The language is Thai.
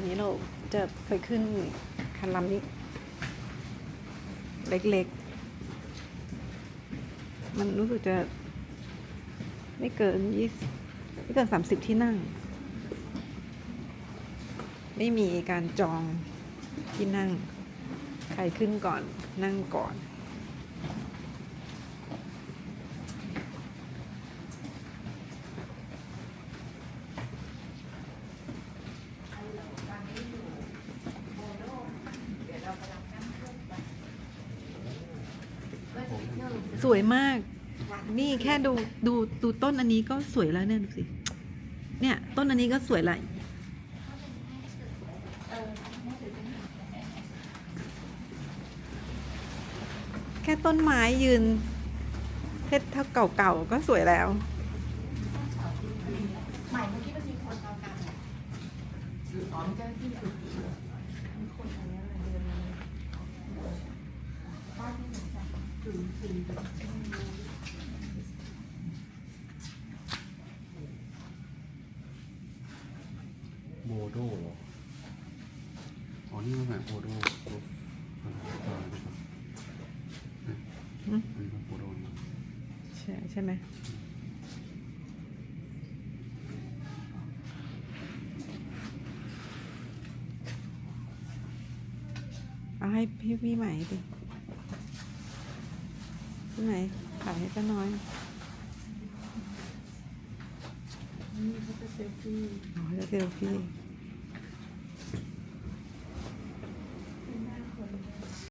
วันนี้เราจะไปขึ้นคันลำนี้ เล็กๆ มันรู้สึกจะ ไม่เกินยี่ไม่เกินสามสิบที่นั่ง ไม่มีการจองที่นั่ง ใครขึ้นก่อนนั่งก่อน สวยมาก นี่แค่ดูดูดูต้นอันนี้ก็สวยแล้วเนี่ยดูสิ เนี่ย ต้นอันนี้ก็สวยละแค่ต้นไม้ยืนเพชรเท่าเก่าๆก็สวยแล้วใหม่เมื่อกี้มันมีคนเอากันอะหรืออ๋อเจ้าที่คนอะไรเดินมาที่หนึ่งจ้ะถึงสี่ โบโดเหรออ๋อนี่มันแบบโบโดรูปอะไรนะอืมอันนี้มันโบโดนะใช่ใช่ไหมเอาให้พี่พี่ใหม่ดิ พี่ใหม่ขายให้ป้าน้อยนี่เขาจะเซลฟี่อ๋อจะเซลฟี่